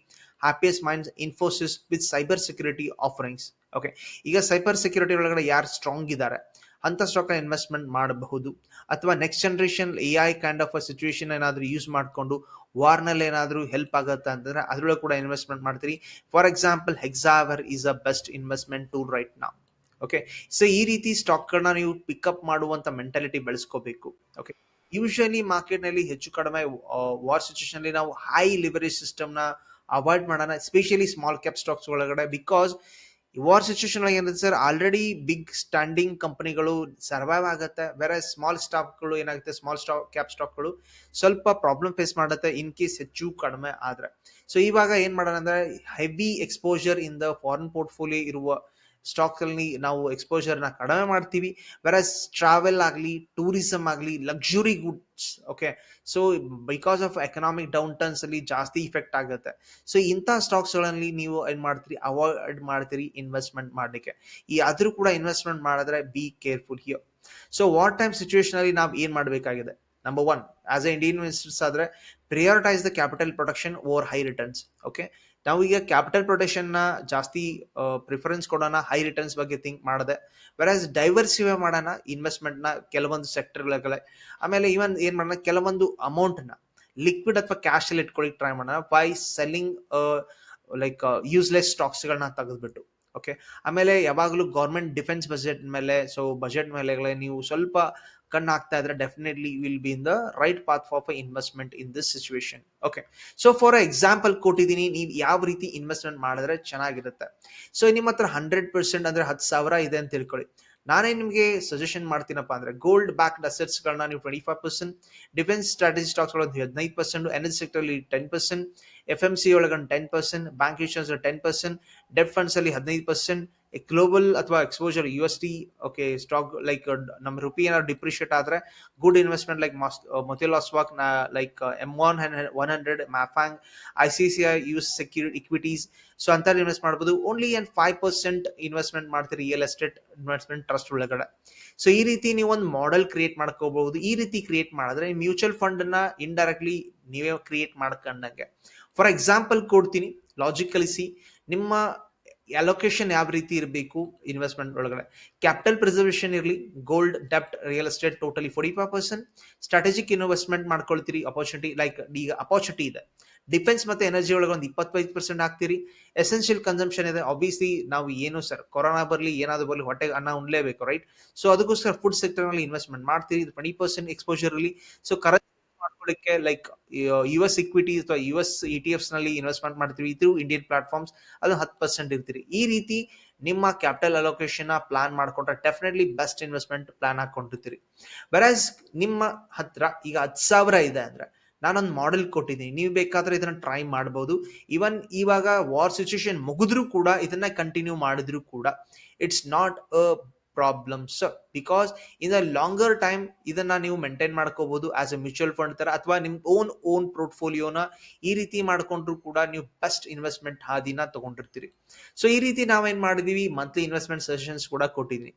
Happiest Minds Infosys with cyber security offerings okay ಈಗ ಸೈಬರ್ ಸೆಕ್ಯೂರಿಟಿ ಒಳಗಡೆ ಯಾರು ಸ್ಟ್ರಾಂಗ್ ಇದ್ದಾರೆ ಅಂತ ಸ್ಟಾಕ್ ಇನ್ವೆಸ್ಟ್ಮೆಂಟ್ ಮಾಡಬಹುದು. ಅಥವಾ next generation A I kind of a situation ಏನಾದರೂ ಯೂಸ್ ಮಾಡಿಕೊಂಡು ವಾರ್ನಲ್ಲಿ ಏನಾದರೂ ಹೆಲ್ಪ್ ಆಗುತ್ತೆ ಅಂತಂದ್ರೆ ಅದರೊಳಗೆ ಕೂಡ ಇನ್ವೆಸ್ಟ್ಮೆಂಟ್ ಮಾಡ್ತೀರಿ. For example Hexaware is a best investment tool right ನಾವು ಓಕೆ ಸೊ ಈ ರೀತಿ ಸ್ಟಾಕ್ಗಳನ್ನ ನೀವು ಪಿಕಪ್ ಮಾಡುವಂತ ಮೆಂಟಾಲಿಟಿ ಬೆಳೆಸ್ಕೋಬೇಕು. ಓಕೆ ಯೂಶಲಿ ಮಾರ್ಕೆಟ್ನಲ್ಲಿ ಹೆಚ್ಚು ಕಡಿಮೆ ವಾರ್ ಸಿಚುವೇಶನ್ ನಾವು ಹೈ ಲಿವರೇಜ್ ಸಿಸ್ಟಮ್ನ ಅವಾಯ್ಡ್ ಮಾಡೋಣ ಸ್ಪೆಷಲಿ ಸ್ಮಾಲ್ ಕ್ಯಾಪ್ ಸ್ಟಾಕ್ಸ್ ಒಳಗಡೆ ಬಿಕಾಸ್ ವಾರ್ ಸಿಚುಯೇಷನ್ ಒಳಗೆ ಏನಿದೆ ಸರ್ ಆಲ್ರೆಡಿ ಬಿಗ್ ಸ್ಟ್ಯಾಂಡಿಂಗ್ ಕಂಪನಿಗಳು ಸರ್ವೈವ್ ಆಗುತ್ತೆ. ಬೇರೆ ಸ್ಮಾಲ್ ಸ್ಟಾಕ್ಗಳು ಏನಾಗುತ್ತೆ? ಸ್ಮಾಲ್ ಸ್ಟಾಕ್ ಕ್ಯಾಪ್ ಸ್ಟಾಕ್ಗಳು ಸ್ವಲ್ಪ ಪ್ರಾಬ್ಲಮ್ ಫೇಸ್ ಮಾಡುತ್ತೆ ಇನ್ ಕೇಸ್ ಹೆಚ್ಚು ಕಡಿಮೆ ಆದ್ರೆ. ಸೊ ಇವಾಗ ಏನು ಮಾಡೋಣ ಅಂದ್ರೆ heavy exposure in the foreign portfolio ಇರುವ ಸ್ಟಾಕ್ ಅಲ್ಲಿ ನಾವು ಎಕ್ಸ್ಪೋಜರ್ನ ಕಡಿಮೆ ಮಾಡ್ತೀವಿ. ವೆರಸ್ ಟ್ರಾವೆಲ್ ಆಗಲಿ ಟೂರಿಸಮ್ ಆಗಲಿ luxury goods okay so because of economic downturns ಅಲ್ಲಿ ಜಾಸ್ತಿ ಇಫೆಕ್ಟ್ ಆಗುತ್ತೆ. ಸೊ ಇಂಥ ಸ್ಟಾಕ್ಸ್ಗಳಲ್ಲಿ ನೀವು ಏನ್ ಮಾಡ್ತೀರಿ? ಅವಾಯ್ಡ್ ಮಾಡ್ತೀರಿ ಇನ್ವೆಸ್ಟ್ಮೆಂಟ್ ಮಾಡಲಿಕ್ಕೆ. ಈ ಆದರೂ ಕೂಡ ಇನ್ವೆಸ್ಟ್ಮೆಂಟ್ ಮಾಡಿದ್ರೆ be careful ಹಿಯೋ so what time situation ಅಲ್ಲಿ ನಾವು ಏನು ಮಾಡಬೇಕಾಗಿದೆ? Number one as a Indian investors ಆದ್ರೆ prioritise the capital protection over high returns okay ನಾವು ಈಗ ಕ್ಯಾಪಿಟಲ್ ಪ್ರೊಟೆಕ್ಷನ್ನ ಜಾಸ್ತಿ ಪ್ರಿಫರೆನ್ಸ್ ಕೊಡೋಣ ಹೈ ರಿಟರ್ನ್ಸ್ ಬಗ್ಗೆ ಥಿಂಕ್ ಮಾಡದೆ ವೆರಾಸ್ ಡೈವರ್ಸಿಫೈ ಮಾಡೋಣ ಇನ್ವೆಸ್ಟ್ಮೆಂಟ್ನ ಕೆಲವೊಂದು ಸೆಕ್ಟರ್ಗಳೇ ಆಮೇಲೆ ಈವನ್ ಏನು ಮಾಡೋಣ, ಕೆಲವೊಂದು ಅಮೌಂಟ್ನ ಲಿಕ್ವಿಡ್ ಅಥವಾ ಕ್ಯಾಶ್ ಅಲ್ಲಿ ಇಟ್ಕೊಳ್ಳಿ ಟ್ರೈ ಮಾಡೋಣ by selling like useless stocks ತೆಗೆದುಬಿಟ್ಟು ತೆಗೆದ್ಬಿಟ್ಟು ಓಕೆ ಆಮೇಲೆ ಯಾವಾಗಲೂ ಗೌರ್ಮೆಂಟ್ ಡಿಫೆನ್ಸ್ ಬಜೆಟ್ ಮೇಲೆ ಸೊ ಬಜೆಟ್ ಮೇಲೆ ನೀವು ಸ್ವಲ್ಪ ಕಣ್ಣು ಹಾಕ್ತಾ ಇದ್ರೆ definitely will be in the right path for investment in this situation okay so for example ಕೊಟ್ಟಿದ್ದೀನಿ, ನೀವು ಯಾವ ರೀತಿ ಇನ್ವೆಸ್ಟ್ಮೆಂಟ್ ಮಾಡಿದ್ರೆ ಚೆನ್ನಾಗಿರುತ್ತೆ. ಸೊ ನಿಮ್ಮ ಹತ್ರ ಹಂಡ್ರೆಡ್ ಪರ್ಸೆಂಟ್ ಅಂದ್ರೆ ಹತ್ತು ಸಾವಿರ ಇದೆ ಅಂತ ತಿಳ್ಕೊಳ್ಳಿ. ನಾನೇ ನಿಮಗೆ ಸಜೆಷನ್ ಮಾಡ್ತೀನಪ್ಪ ಅಂದ್ರೆ ಗೋಲ್ಡ್ ಬ್ಯಾಕ್ಡ್ ಅಸೆಟ್ಸ್ ಗಳನ್ನ ನೀವು twenty five percent defence strategy stocks ಒಂದು ಹದಿನೈದು ಪರ್ಸೆಂಟ್ ಎನರ್ಜಿ ಸೆಕ್ಟರ್ ಅಲ್ಲಿ ten percent F M C ಒಳಗೆ ten percent bank insurance ten percent debt funds ಅಲ್ಲಿ ಹದಿನೈದು ಪರ್ಸೆಂಟ್ ಗ್ಲೋಬಲ್ ಅಥವಾ exposure U S T okay stock like ನಮ್ಮ rupee ಏನಾದ್ರು depreciate ಆದ್ರೆ good investment like Motilal ಸ್ವಾಕ್ like M one one hundred MAFANG I C C I US secured equities so ಅಂತ invest ಮಾಡ್ಬೋದು. Only and five percent investment ಮಾಡ್ತೀರಿ real estate investment trust ಒಳಗಡೆ. So ಈ ರೀತಿ ನೀವು ಒಂದು ಮಾಡೆಲ್ ಕ್ರಿಯೇಟ್ ಮಾಡ್ಕೋಬಹುದು ಈ ರೀತಿ ಕ್ರಿಯೇಟ್ ಮಾಡಿದ್ರೆ ಮ್ಯೂಚುವಲ್ ಫಂಡ್ ಅನ್ನ ಇಂಡೈರೆಕ್ಟ್ಲಿ ನೀವೇ ಕ್ರಿಯೇಟ್ ಮಾಡ್ಕೊಂಡಂಗೆ. ಫಾರ್ ಎಕ್ಸಾಂಪಲ್ ಕೊಡ್ತೀನಿ ಲಾಜಿಕಲಿ ಸಿ ನಿಮ್ಮ ಅಲೋಕೇಶನ್ ಯಾವ ರೀತಿ ಇರಬೇಕು ಇನ್ವೆಸ್ಟ್ಮೆಂಟ್ ಒಳಗಡೆ? ಕ್ಯಾಪಿಟಲ್ ಪ್ರಿಸರ್ವೇಷನ್ ಇರಲಿ gold ಡೆಪ್ಟ್ real estate totally forty five percent strategic investment ಮಾಡ್ಕೊಳ್ತೀರಿ opportunity like ಈಗ ಅಪರ್ಚುನಿಟಿ ಇದೆ. ಡಿಫೆನ್ಸ್ ಮತ್ತೆ ಎನರ್ಜಿ ಒಳಗೆ ಒಂದು ಇಪ್ಪತ್ತೈದು ಪರ್ಸೆಂಟ್ ಹಾಕ್ತೀರಿ. ಎಸೆನ್ಷಿಯಲ್ ಕನ್ಸಂಪ್ಷನ್ ಇದೆ ಆಬ್ವಿಯಸ್ಲಿ ನಾವು ಏನು ಸರ್, ಕೊರೋನಾ ಬರಲಿ, ಏನಾದ್ರು ಬರಲಿ, ಹೊಟ್ಟೆಗೆ ಅನ್ನ ಉಣ್ಲೇಬೇಕು ರೈಟ್ ಸೊ ಅದಕ್ಕೋಸ್ಕರ ಫುಡ್ ಸೆಕ್ಟರ್ನಲ್ಲಿ ಇನ್ವೆಸ್ಟ್ಮೆಂಟ್ ಮಾಡ್ತೀರಿ ಟ್ವೆಂಟಿ ಪರ್ಸೆಂಟ್ ಎಕ್ಸ್ಪೋಜರ್ ಇರಲಿ ಸೊ ಕರೆನ್ಸಿ ಮಾಡ್ಕೊಳ್ಳಿಕ್ಕೆ ಲೈಕ್ ಯು ಎಸ್ ಇಕ್ವಿಟಿ ಅಥವಾ ಯು ಎಸ್ ಇ ಟಿ ಎಫ್ಸ್ನಲ್ಲಿ ಇನ್ವೆಸ್ಟ್ಮೆಂಟ್ ಮಾಡ್ತೀವಿ ಇದು ಇಂಡಿಯನ್ ಪ್ಲಾಟ್ಫಾರ್ಮ್ಸ್ ಅದು ಹತ್ತು ಪರ್ಸೆಂಟ್ ಇರ್ತೀರಿ. ಈ ರೀತಿ ನಿಮ್ಮ ಕ್ಯಾಪಿಟಲ್ ಅಲೋಕೇಶನ್ ಪ್ಲಾನ್ ಮಾಡ್ಕೊಂಡ್ರೆ ಡೆಫಿನೆಟ್ಲಿ ಬೆಸ್ಟ್ ಇನ್ವೆಸ್ಟ್ಮೆಂಟ್ ಪ್ಲಾನ್ ಹಾಕೊಂಡಿರ್ತೀರಿ ಬರಾಸ್ ನಿಮ್ಮ ಹತ್ರ ಈಗ ಹತ್ತು ಸಾವಿರ ಇದೆ ಅಂದ್ರೆ, ನಾನೊಂದು ಮಾಡೆಲ್ ಕೊಟ್ಟಿದ್ದೀನಿ. ನೀವು ಬೇಕಾದ್ರೆ ಇದನ್ನ ಟ್ರೈ ಮಾಡಬಹುದು ಇವನ್ ಇವಾಗ ವಾರ್ ಸಿಚುಯೇಷನ್ ಮುಗಿದ್ರು ಕೂಡ ಇದನ್ನ ಕಂಟಿನ್ಯೂ ಮಾಡಿದ್ರು ಕೂಡ it's not a problem sir because in a longer time ಇದನ್ನ ನೀವು ಮೇಂಟೈನ್ ಮಾಡ್ಕೋಬಹುದು ಆಸ್ ಎ ಮ್ಯೂಚುವಲ್ ಫಂಡ್ ತರ ಅಥವಾ ನಿಮ್ ಓನ್ ಓನ್ ಪೋರ್ಟ್ಫೋಲಿಯೋನ ಈ ರೀತಿ ಮಾಡ್ಕೊಂಡ್ರು ಕೂಡ ನೀವು ಬೆಸ್ಟ್ ಇನ್ವೆಸ್ಟ್ಮೆಂಟ್ ಹಾದಿನ ತಗೊಂಡಿರ್ತೀರಿ. ಸೊ ಈ ರೀತಿ ನಾವೇನ್ ಮಾಡಿದೀವಿ? ಮಂತ್ಲಿ ಇನ್ವೆಸ್ಟ್ಮೆಂಟ್ ಸಜೆಷನ್ಸ್ ಕೂಡ ಕೊಟ್ಟಿದ್ವಿ.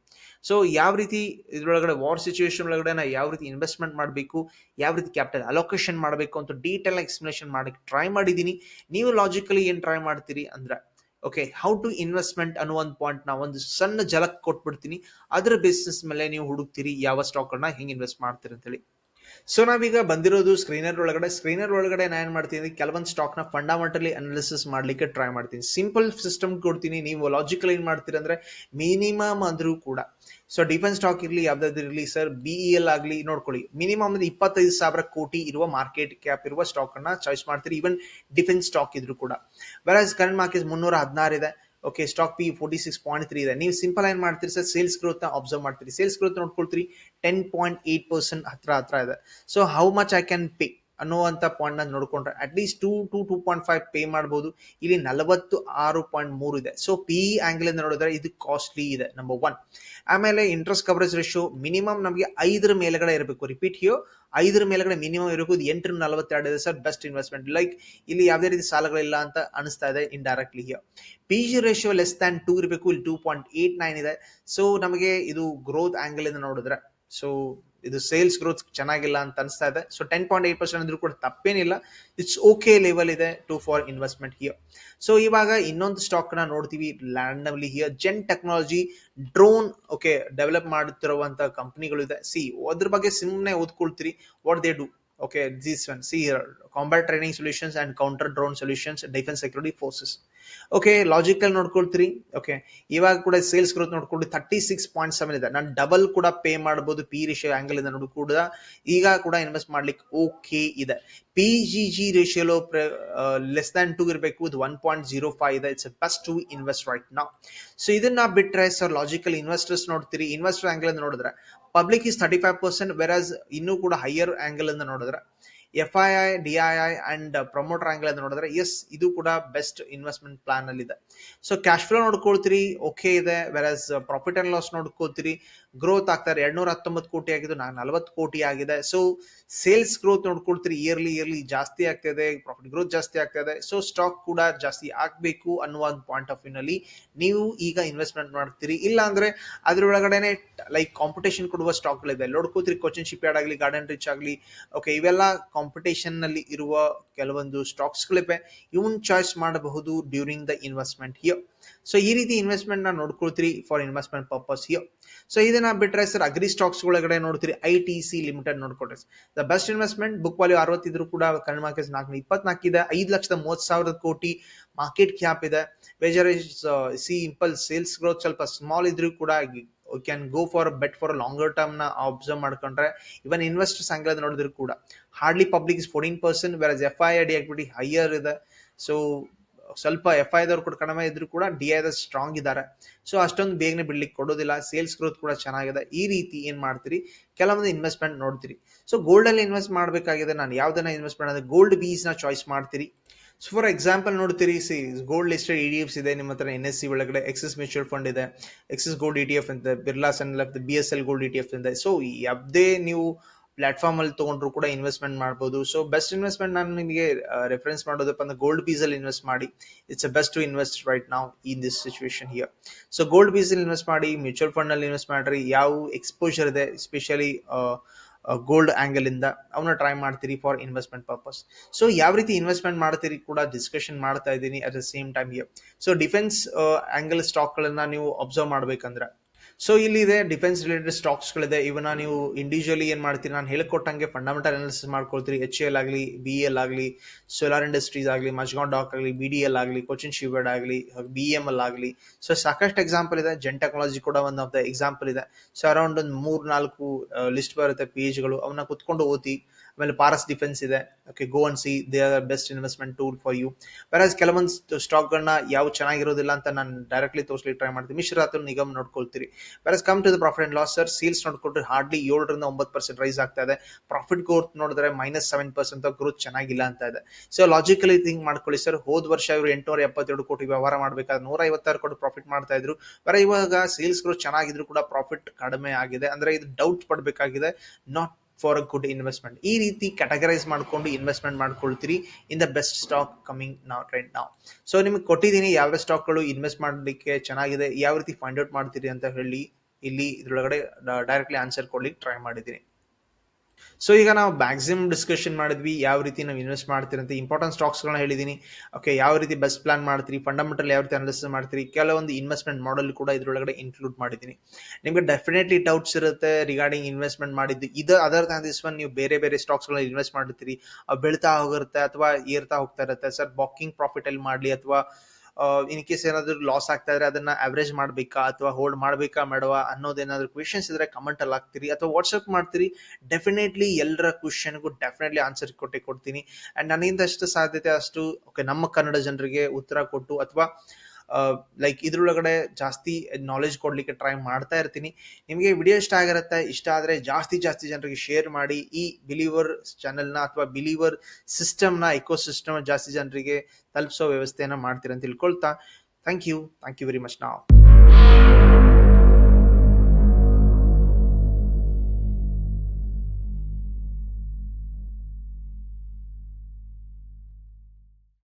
ಸೊ ಯಾವ ರೀತಿ ಇದ್ರೊಳಗಡೆ ವಾರ್ ಸಿಚುವೇಶನ್ ಒಳಗಡೆ ನಾ ಯಾವ ರೀತಿ ಇನ್ವೆಸ್ಟ್ಮೆಂಟ್ ಮಾಡಬೇಕು? ಯಾವ ರೀತಿ ಕ್ಯಾಪಿಟಲ್ ಅಲೋಕೇಶನ್ ಮಾಡಬೇಕು ಅಂತ ಡೀಟೇಲ್ ಎಕ್ಸ್ಪ್ಲನೇಷನ್ ಮಾಡಕ್ಕೆ ಟ್ರೈ ಮಾಡಿದ್ದೀನಿ. ನೀವು ಲಾಜಿಕಲಿ ಏನು ಟ್ರೈ ಮಾಡ್ತೀರಿ ಅಂದ್ರೆ ಓಕೆ ಹೌ ಟು ಇನ್ವೆಸ್ಟ್ಮೆಂಟ್ ಅನ್ನೋ ಒಂದು ಪಾಯಿಂಟ್ ನಾ ಒಂದು ಸಣ್ಣ ಜಲಕ್ಕೆ ಕೊಟ್ಬಿಡ್ತೀನಿ. ಅದರ ಬಿಸ್ನೆಸ್ ಮೇಲೆ ನೀವು ಹುಡುಕ್ತೀರಿ, ಯಾವ ಸ್ಟಾಕ್ ಅನ್ನ ಹೆಂಗ್ ಇನ್ವೆಸ್ಟ್ ಮಾಡ್ತೀರಿ ಅಂತೇಳಿ. ಸೊ ನಾವೀಗ ಬಂದಿರೋದು ಸ್ಕ್ರೀನರ್ ಒಳಗಡೆ. ಸ್ಕ್ರೀನರ್ ಒಳಗಡೆ ನಾನು ಏನು ಮಾಡ್ತೀನಿ, ಕೆಲವೊಂದು ಸ್ಟಾಕ್ನ ಫಂಡಮೆಂಟಲಿ ಅನಾಲಿಸಿಸ್ ಮಾಡ್ಲಿಕ್ಕೆ ಟ್ರೈ ಮಾಡ್ತೀನಿ. ಸಿಂಪಲ್ ಸಿಸ್ಟಮ್ ಕೊಡ್ತೀನಿ. ನೀವು ಲಾಜಿಕಲ್ ಏನು ಮಾಡ್ತೀರಿ ಅಂದ್ರೆ ಮಿನಿಮಮ್ ಅಂದರೂ ಕೂಡ. ಸೊ ಡಿಫೆನ್ಸ್ ಸ್ಟಾಕ್ ಇರಲಿ, ಯಾವ್ದಾದ್ರು ಇರಲಿ ಸರ್ ಬಿ ಇ ಎಲ್ ಆಗಲಿ, ನೋಡ್ಕೊಳ್ಳಿ. ಮಿನಿಮಮ್ ಅಂದ್ರೆ ಇಪ್ಪತ್ತೈದು ಸಾವಿರ ಕೋಟಿ ಇರುವ ಮಾರ್ಕೆಟ್ ಕ್ಯಾಪ್ ಇರುವ ಸ್ಟಾಕ್ ಅನ್ನ ಚಾಯ್ಸ್ ಮಾಡ್ತೀರಿ ಈವನ್ ಡಿಫೆನ್ಸ್ ಸ್ಟಾಕ್ ಇದ್ರು ಕೂಡ. ವೆರಾಸ್ ಕರೆಂಟ್ ಮಾರ್ಕೆಟ್ ಮುನ್ನೂರ ಹದಿನಾರು ಇದೆ. Okay stock P forty six point three ಇದೆ. ನೀವು ಸಿಂಪಲ್ ಏನ್ ಮಾಡ್ತೀರಿ ಸರ್ ಸೇಲ್ಸ್ ಗ್ರೋತ್ ಅಬ್ಸರ್ವ್ ಮಾಡ್ತೀರಿ. ಸೇಲ್ಸ್ ಗ್ರೋತ್ ನೋಡ್ಕೊಳ್ತೀರಿ. ಟೆನ್ ಪಾಯಿಂಟ್ ಏಟ್ ಪರ್ಸೆಂಟ್ ಹತ್ರ ಹತ್ರ ಇದೆ. So how much I can pay ಅನ್ನುವಂಥ ಪಾಯಿಂಟ್ನ ನೋಡ್ಕೊಂಡ್ರೆ at least two to two point five pay ಮಾಡ್ಬೋದು. ಇಲ್ಲಿ ನಲವತ್ತು ಆರು ಪಾಯಿಂಟ್ ಮೂರು ಇದೆ. ಸೊ ಪಿ ಆಂಗಲ್ ಇಂದ ನೋಡಿದ್ರೆ ಇದು ಕಾಸ್ಟ್ಲಿ ಇದೆ ನಂಬರ್ ಒನ್ ಆಮೇಲೆ ಇಂಟ್ರೆಸ್ಟ್ ಕವರೇಜ್ ರೇಷಿಯೋ ಮಿನಿಮಮ್ ನಮಗೆ ಐದರ ಮೇಲ್ಗಡೆ ಇರಬೇಕು. ರಿಪೀಟ್ ಹಿಯೋ ಐದರ ಮೇಲ್ಗಡೆ ಮಿನಿಮಮ್ ಇರಬೇಕು. ಎಂಟರ ನಲವತ್ತೆರಡು ಇದೆ ಸರ್ ಬೆಸ್ಟ್ ಇನ್ವೆಸ್ಟ್ಮೆಂಟ್ ಲೈಕ್ ಇಲ್ಲಿ ಯಾವುದೇ ರೀತಿ ಸಾಲಗಳಿಲ್ಲ ಅಂತ ಅನಿಸ್ತಾ ಇದೆ indirectly here P G ratio less than two ಇರಬೇಕು. ಇಲ್ಲಿ ಟೂ ಪಾಯಿಂಟ್ ಏಟ್ ನೈನ್ ಇದೆ. ಸೊ ನಮಗೆ ಇದು ಗ್ರೋತ್ ಆಂಗಲ್ ಇಂದ ನೋಡಿದ್ರೆ ಸೊ ಇದು ಸೇಲ್ಸ್ ಗ್ರೋತ್ ಚೆನ್ನಾಗಿಲ್ಲ ಅಂತ ಅನಿಸ್ತಾ ಇದೆ. So ten point eight percent ಅಂದ್ರೂ ಕೂಡ ತಪ್ಪೇನಿಲ್ಲ. ಇಟ್ಸ್ ಓಕೆ ಲೆವೆಲ್ ಇದೆ to for investment here so ಇವಾಗ ಇನ್ನೊಂದು ಸ್ಟಾಕ್ನ ನೋಡ್ತೀವಿ randomly here Zen technology drone okay develop ಮಾಡುತ್ತಿರುವಂತಹ ಕಂಪ್ನಿಗಳು ಇದೆ. ಸಿ ಅದ್ರ ಬಗ್ಗೆ ಸುಮ್ಮನೆ ಓದ್ಕೊಳ್ತೀರಿ. What they do okay one. One C combat training solutions and counter drone solutions defence security forces okay logical ನೋಡ್ಕೊಳ್ತೀರಿ okay ಇವಾಗ ಕೂಡ ಸೇಲ್ಸ್ ಗ್ರೋತ್ ನೋಡ್ಕೊಂಡು ತರ್ಟಿ ಸಿಕ್ಸ್ ಪಾಯಿಂಟ್ ಸೆವೆನ್ ಇದೆ. ನಾನು ಡಬಲ್ ಕೂಡ ಪೇ ಮಾಡಬಹುದು ಪಿ ರೇಷಿಯೋ ಆಂಗಲ್ ಇಂದ ನೋಡಿ ಈಗ ಕೂಡ ಇನ್ವೆಸ್ಟ್ ಮಾಡ್ಲಿಕ್ಕೆ ಓಕೆ ಇದೆ. ಪಿ ಜಿ ಜಿ ರೇಷಿಯೋಲೋ ಲೆಸ್ ದ್ಯಾನ್ ಟೂ ಇರಬೇಕು. ಇದು ಒನ್ ಪಾಯಿಂಟ್ ಜೀರೋ ಫೈವ್ ಇದೆ. It's best to invest right ನಾವು ಸೊ ಇದನ್ನ ಬಿಟ್ರೆ ಸರ್ ಲಾಜಿಕಲ್ ಇನ್ವೆಸ್ಟರ್ಸ್ ನೋಡ್ತೀರಿ. ಇನ್ವೆಸ್ಟರ್ ಆಂಗಲ್ ನೋಡಿದ್ರೆ public is thirty five percent whereas ಇನ್ನೂ ಕೂಡ ಹೈಯರ್ ಆಂಗಲ್ ಇಂದ ನೋಡಿದ್ರೆ F I I D I I and promoter angle ಅಂತ ನೋಡಿದ್ರೆ ಎಸ್ ಇದು ಕೂಡ ಬೆಸ್ಟ್ ಇನ್ವೆಸ್ಟ್ಮೆಂಟ್ ಪ್ಲಾನ್ ಅಲ್ಲಿ ಇದೆ ಸೊ ಕ್ಯಾಶ್ ಫ್ಲೋ ನೋಡ್ಕೊಳ್ತೀರಿ ಓಕೆ ಇದೆ ವೆರಸ್ ಪ್ರಾಫಿಟ್ ಅಂಡ್ ಲಾಸ್ ನೋಡ್ಕೊಳ್ತೀರಿ ಗ್ರೋತ್ ಆಗ್ತಾರೆ ಎರಡ್ನೂರ ಹತ್ತೊಂಬತ್ತು ಕೋಟಿ ಆಗಿದ್ದು ನಾನು ನಲವತ್ತು ಕೋಟಿ ಆಗಿದೆ. ಸೊ ಸೇಲ್ಸ್ ಗ್ರೋತ್ ನೋಡ್ಕೊಳ್ತೀರಿ ಇಯರ್ಲಿ ಇಯರ್ಲಿ ಜಾಸ್ತಿ ಆಗ್ತಿದೆ ಪ್ರಾಫಿಟ್ ಗ್ರೋತ್ ಜಾಸ್ತಿ ಆಗ್ತಿದೆ. ಸೊ ಸ್ಟಾಕ್ ಕೂಡ ಜಾಸ್ತಿ ಆಗಬೇಕು ಅನ್ನುವ ಒಂದು ಪಾಯಿಂಟ್ ಆಫ್ ವ್ಯೂನಲ್ಲಿ ನೀವು ಈಗ ಇನ್ವೆಸ್ಟ್ಮೆಂಟ್ ಮಾಡ್ತೀರಿ. ಇಲ್ಲ ಅಂದ್ರೆ ಅದ್ರೊಳಗಡೆನೆ ಲೈಕ್ ಕಾಂಪಿಟೇಷನ್ ಕೊಡುವ ಸ್ಟಾಕ್ಗಳಿದೆ ನೋಡ್ಕೋತೀರಿ ಕೊಚಿನ್ ಶಿಪ್ ಯಾರ್ಡ್ ಆಗಲಿ ಗಾರ್ಡನ್ ರಿಚ್ ಆಗಲಿ ಓಕೆ ಇವೆಲ್ಲ ಕಾಂಪಿಟೇಷನ್ನಲ್ಲಿ ಇರುವ ಕೆಲವೊಂದು ಸ್ಟಾಕ್ಸ್ಗಳಿವೆ ಇವನ್ ಚಾಯ್ಸ್ ಮಾಡಬಹುದು during the investment here so ಈ ರೀತಿ ಇನ್ವೆಸ್ಟ್ಮೆಂಟ್ ನೋಡ್ಕೊಳ್ತೀರಿ ಫಾರ್ ಇನ್ವೆಸ್ಟ್ಮೆಂಟ್ ಪರ್ಪಸ್ ಯೋ ಸೊ ಇದನ್ನ ಬಿಟ್ರೆ ಸರ್ ಅಗ್ರಿ ಸ್ಟಾಕ್ಸ್ ಒಳಗಡೆ ನೋಡ್ತೀರಿ I T C limited ನೋಡ್ಕೊಟ್ರೆ the best investment book value ಅರವತ್ತಿದ್ರು ಕೂಡ ಕನ್ನಡ ಮಾರ್ಕೆಟ್ ನಾಲ್ಕು, ಇಪ್ಪತ್ನಾಲ್ಕು ಇದೆ. ಐದು ಲಕ್ಷದ ಮೂವತ್ತು ಸಾವಿರದ ಕೋಟಿ ಮಾರ್ಕೆಟ್ ಕ್ಯಾಪ್ ಇದೆ. ವೇಜರ್ ಸಿ ಇಂಪಲ್ ಸೇಲ್ಸ್ ಗ್ರೋತ್ ಸ್ವಲ್ಪ ಸ್ಮಾಲ್ ಇದ್ರೂ ಕೂಡ can go for bet for longer ಟರ್ಮ್ನ observe ಮಾಡ್ಕೊಂಡ್ರೆ ಇವನ್ ಇನ್ವೆಸ್ಟರ್ಸ್ ಆಂಗಲ್ ನೋಡಿದ್ರು ಕೂಡ hardly public is fourteen percent S F I D activity higher ಇದೆ. ಸೊ ಸ್ವಲ್ಪ ಎಫ್ ಐದವ್ರು ಕೂಡ ಕಡಿಮೆ ಇದ್ರು ಕೂಡ ಡಿ ಐದ ಸ್ಟ್ರಾಂಗ್ ಇದ್ದಾರೆ ಸೊ ಅಷ್ಟೊಂದು ಬೇಗನೆ ಬಿಡ್ಲಿಕ್ಕೆ ಕೊಡೋದಿಲ್ಲ. ಸೇಲ್ಸ್ ಗ್ರೋತ್ ಕೂಡ ಚೆನ್ನಾಗಿದೆ. ಈ ರೀತಿ ಏನ್ ಮಾಡ್ತೀರಿ? ಕೆಲವೊಂದು ಇನ್ವೆಸ್ಟ್ಮೆಂಟ್ ನೋಡ್ತೀರಿ. ಸೊ ಗೋಲ್ಡ್ ಅಲ್ಲಿ ಇನ್ವೆಸ್ಟ್ ಮಾಡಬೇಕಾಗಿದೆ. ನಾನು ಯಾವ್ದನ್ನ ಇನ್ವೆಸ್ಟ್ ಮಾಡೋದು? ಗೋಲ್ಡ್ ಬೀಸ್ನ ಚಾಯ್ಸ್ ಮಾಡ್ತೀರಿ. ಸೊ ಫಾರ್ ಎಕ್ಸಾಂಪಲ್ ನೋಡ್ತೀರಿ, see gold listed E D Fs ಇದೆ. ನಿಮ್ಮ ಹತ್ರ ಎನ್ ಎಸ್ ಸಿ ಒಳಗಡೆ ಎಕ್ಸಸ್ ಮ್ಯೂಚುವಲ್ ಫಂಡ್ ಇದೆ. Axis gold E T F ಅಂತ Birla Sun Life B S L gold E T F ಇದೆ. ಸೊ ಯಾವುದೇ ನೀವು ಪ್ಲಾಟ್ಫಾರ್ಮ್ ಅಲ್ಲಿ ತಗೊಂಡ್ರು ಕೂಡ ಇನ್ವೆಸ್ಟ್ಮೆಂಟ್ ಮಾಡಬಹುದು ಸೊ ಬೆಸ್ಟ್ ಇನ್ವೆಸ್ಟ್ಮೆಂಟ್ ನಾನು ನಿಮಗೆ ರೆಫರೆನ್ಸ್ ಮಾಡೋದಪ್ಪ ಅಂದ್ರೆ ಗೋಲ್ಡ್ ಬೀಸ್ ಅಲ್ಲಿ ಇನ್ವೆಸ್ಟ್ ಮಾಡಿ. It's a best to invest right ನಾವು in this situation here so gold BeES ಅಲ್ಲಿ ಇನ್ವೆಸ್ಟ್ ಮಾಡಿ ಮ್ಯೂಚುವಲ್ ಫಂಡ್ ಅಲ್ಲಿ ಇನ್ವೆಸ್ಟ್ ಮಾಡ್ರಿ. ಯಾವ ಎಕ್ಸ್ಪೋಜರ್ ಇದೆ ಸ್ಪೆಷಲಿ ಗೋಲ್ಡ್ ಆಂಗಲ್ ಇಂದ ಅವನ್ನ ಟ್ರೈ ಮಾಡ್ತೀರಿ ಫಾರ್ ಇನ್ವೆಸ್ಟ್ಮೆಂಟ್ ಪರ್ಪಸ್ ಸೊ ಯಾವ ರೀತಿ ಇನ್ವೆಸ್ಟ್ಮೆಂಟ್ ಮಾಡ್ತೀರಿ ಕೂಡ ಡಿಸ್ಕಷನ್ ಮಾಡ್ತಾ ಇದ್ದೀನಿ at the same time here so defence angle stock ಗಳನ್ನ ನೀವು ಅಬ್ಸರ್ವ್ ಮಾಡ್ಬೇಕಂದ್ರೆ ಸೊ ಇಲ್ಲಿ ಇದೆ ಡಿಫೆನ್ಸ್ ರಿಲೇಟೆಡ್ ಸ್ಟಾಕ್ಸ್ ಗಳಿದೆ ಇವನ್ನ ನೀವು ಇಂಡಿವಿಜುವಲಿ ಏನ್ ಮಾಡ್ತೀರಿ? ನಾನು ಹೇಳ್ಕೊಟ್ಟಂಗೆ ಫಂಡಮೆಂಟಲ್ ಅನಾಲಿಸಿಸ್ ಮಾಡ್ಕೊಳ್ತೀರಿ. ಎಚ್ ಎಲ್ ಆಗಲಿ ಬಿ ಎಲ್ ಆಗಲಿ ಸೋಲಾರ್ ಇಂಡಸ್ಟ್ರೀಸ್ ಆಗಲಿ ಮಜ್ಗಾನ್ ಡಾಕ್ ಆಗಲಿ ಬಿ ಡಿ ಎಲ್ ಆಗಲಿ ಕೊಚಿನ್ ಶಿವರ್ಡ್ ಆಗಲಿ ಬಿ ಎಂ ಎಲ್ ಆಗಲಿ. ಸೊ ಸಾಕಷ್ಟು ಎಕ್ಸಾಂಪಲ್ ಇದೆ. ಜೆನ್ ಟೆಕ್ನಾಲಜಿ ಕೂಡ ಒನ್ ಆಫ್ ದ ಎಕ್ಸಾಂಪಲ್ ಇದೆ. ಸೊ ಅರೌಂಡ್ ಒಂದು ಮೂರ್ ನಾಲ್ಕು ಲಿಸ್ಟ್ ಬರುತ್ತೆ ಪೇಜ್ಗಳು ಅವನ್ನ ಕುತ್ಕೊಂಡು ಓದಿ ಆಮೇಲೆ ಪಾರಸ್ ಡಿಫೆನ್ಸ್ ಇದೆ. Okay go and see they are best investment tool for you whereas ಕೆಲವೊಂದು ಸ್ಟಾಕ್ಗಳನ್ನ ಯಾವ ಚೆನ್ನಾಗಿರೋದಿಲ್ಲ ಅಂತ ನಾನು ಡೈರೆಕ್ಟ್ಲಿ ತೋರಿಸ್ಲಿಕ್ಕೆ ಟ್ರೈ ಮಾಡ್ತೀನಿ. ಮಿಶ್ರಾತು Nigam ನೋಡ್ಕೊಳ್ತೀರಿ. Whereas come to the profit and loss sir sales ನೋಡ್ಕೊಂಡ್ರೆ ಹಾರ್ಡ್ಲಿ ಏಳರಿಂದ ಒಂಬತ್ತು ಪರ್ಸೆಂಟ್ ರೈಸ್ ಆಗ್ತಾ ಇದೆ. ಪ್ರಾಫಿಟ್ ಗ್ರೋತ್ ನೋಡಿದ್ರೆ ಮೈನಸ್ ಸೆವೆನ್ ಪರ್ಸೆಂಟ್ ಗ್ರೋತ್ ಚೆನ್ನಾಗಿಲ್ಲ ಅಂತ ಇದೆ. ಸೊ ಲಾಜಿಕಲಿ ಥಿಂಕ್ ಮಾಡ್ಕೊಳ್ಳಿ ಸರ್ ಹೋದ ವರ್ಷ ಇವರು ಎಂಟುನೂರ ಎಪ್ಪತ್ತೆರಡು ಕೋಟಿ ವ್ಯವಹಾರ ಮಾಡಬೇಕಾದ್ರೆ ನೂರ ಐವತ್ತಾರು ಕೋಟಿ ಪ್ರಾಫಿಟ್ ಮಾಡ್ತಾ ಇದ್ರು. ಬರ ಇವಾಗ ಸೇಲ್ಸ್ ಗ್ರೋತ್ ಚೆನ್ನಾಗಿದ್ರು ಕೂಡ ಪ್ರಾಫಿಟ್ ಕಡಿಮೆ ಆಗಿದೆ. ಅಂದ್ರೆ ಇದು doubt ಪಡಬೇಕಾಗಿದೆ. Not for a good investment ಈ ರೀತಿ ಕ್ಯಾಟಗರೈಸ್ ಮಾಡ್ಕೊಂಡು investment ಮಾಡ್ಕೊಳ್ತೀರಿ. In the best stock coming ನಾವು ಟ್ರೆಂಡ್ ನಾವು ಸೊ ನಿಮಗೆ ಕೊಟ್ಟಿದ್ದೀನಿ. ಯಾವ ಸ್ಟಾಕ್ಗಳು ಇನ್ವೆಸ್ಟ್ ಮಾಡಲಿಕ್ಕೆ ಚೆನ್ನಾಗಿದೆ? ಯಾವ ರೀತಿ ಫೈಂಡ್ ಔಟ್ ಮಾಡ್ತೀರಿ ಅಂತ ಹೇಳಿ, ಇಲ್ಲಿ ಇದರೊಳಗಡೆ ಡೈರೆಕ್ಟ್ಲಿ ಆನ್ಸರ್ ಕೊಡ್ಲಿಕ್ಕೆ ಟ್ರೈ ಮಾಡಿದ್ದೀನಿ. ಸೊ ಈಗ ನಾವು ಮ್ಯಾಕ್ಸಿಮಮ್ ಡಿಸ್ಕಷನ್ ಮಾಡಿದ್ವಿ, ಯಾವ ರೀತಿ ನಾವು ಇನ್ವೆಸ್ಟ್ ಮಾಡ್ತೀರಿ ಅಂತ ಇಂಪಾರ್ಟೆಂಟ್ ಸ್ಟಾಕ್ಸ್ಗಳನ್ನ ಹೇಳಿದ್ದೀನಿ ಓಕೆ ಯಾವ ರೀತಿ ಬೆಸ್ಟ್ ಪ್ಲಾನ್ ಮಾಡ್ತೀರಿ ಫಂಡಮೆಂಟಲ್ ಯಾವ ರೀತಿ ಅನಾಲಿಸಿಸ್ ಮಾಡ್ತೀರಿ, ಕೆಲವೊಂದು ಇನ್ವೆಸ್ಟ್ಮೆಂಟ್ ಮಾಡಲ್ ಕೂಡ ಇದರೊಳಗಡೆ ಇನ್ಕ್ಲೂಡ್ ಮಾಡಿದ್ದೀನಿ ನಿಮಗೆ ಡೆಫಿನೆಟ್ಲಿ ಡೌಟ್ಸ್ ಇರುತ್ತೆ ರಿಗಾರ್ಡಿಂಗ್ ಇನ್ವೆಸ್ಟ್ಮೆಂಟ್ ಮಾಡಿದ್ದು. ಇದು ಅದರ್ ದ್ಯಾನ್ ದಿಸ್ ಒನ್ ನೀವು ಬೇರೆ ಬೇರೆ ಸ್ಟಾಕ್ಸ್ಗಳನ್ನ ಇನ್ವೆಸ್ಟ್ ಮಾಡ್ತೀರಿ. ಬೆಳ್ತಾ ಹೋಗಿರುತ್ತೆ ಅಥವಾ ಏರ್ತಾ ಹೋಗ್ತಾ ಇರುತ್ತೆ. ಸರ್ ಬಾಕಿಂಗ್ ಪ್ರಾಫಿಟ್ ಅಲ್ಲಿ ಮಾಡಲಿ ಅಥವಾ ಇನ್ ಕೇಸ್ ಏನಾದ್ರು ಲಾಸ್ ಆಗ್ತಾ ಇದ್ರೆ ಅದನ್ನ ಅವರೇಜ್ ಮಾಡ್ಬೇಕಾ ಅಥವಾ ಹೋಲ್ಡ್ ಮಾಡ್ಬೇಕಾ ಮಾಡವಾ ಅನ್ನೋದೇನಾದ್ರು ಕ್ವೆಶನ್ಸ್ ಇದ್ರೆ ಕಮೆಂಟ್ ಅಲ್ಲಿ ಹಾಕ್ತೀರಿ ಅಥವಾ ವಾಟ್ಸ್ಆಪ್ ಮಾಡ್ತೀರಿ ಡೆಫಿನೆಟ್ಲಿ ಎಲ್ಲರ ಕ್ವಶನ್ಗೂ ಡೆಫಿನೆಟ್ಲಿ ಆನ್ಸರ್ ಕೊಟ್ಟೆ ಕೊಡ್ತೀನಿ. ಅಂಡ್ ನನ್ನಿಂದ ಅಷ್ಟು ಸಾಧ್ಯತೆ ಅಷ್ಟು ಓಕೆ ನಮ್ಮ ಕನ್ನಡ ಜನರಿಗೆ ಉತ್ತರ ಕೊಟ್ಟು ಅಥವಾ ಲೈಕ್ ಇದ್ರೊಳಗಡೆ ಜಾಸ್ತಿ ನಾಲೆಜ್ ಕೊಡ್ಲಿಕ್ಕೆ ಟ್ರೈ ಮಾಡ್ತಾ ಇರ್ತೀನಿ. ನಿಮಗೆ ವಿಡಿಯೋ ಇಷ್ಟ ಆಗಿರುತ್ತೆ, ಇಷ್ಟ ಆದರೆ ಜಾಸ್ತಿ ಜಾಸ್ತಿ ಜನರಿಗೆ ಶೇರ್ ಮಾಡಿ ಈ ಬಿಲೀವರ್ ಚಾನಲ್ನ ಅಥವಾ ಬಿಲೀವರ್ ಸಿಸ್ಟಮ್ನ ಇಕೋ ಸಿಸ್ಟಮ್ ಜಾಸ್ತಿ ಜನರಿಗೆ ತಲುಪಿಸೋ ವ್ಯವಸ್ಥೆಯನ್ನು ಮಾಡ್ತೀರ ಅಂತ ತಿಳ್ಕೊಳ್ತಾ. Thank you thank you very much ನಾವು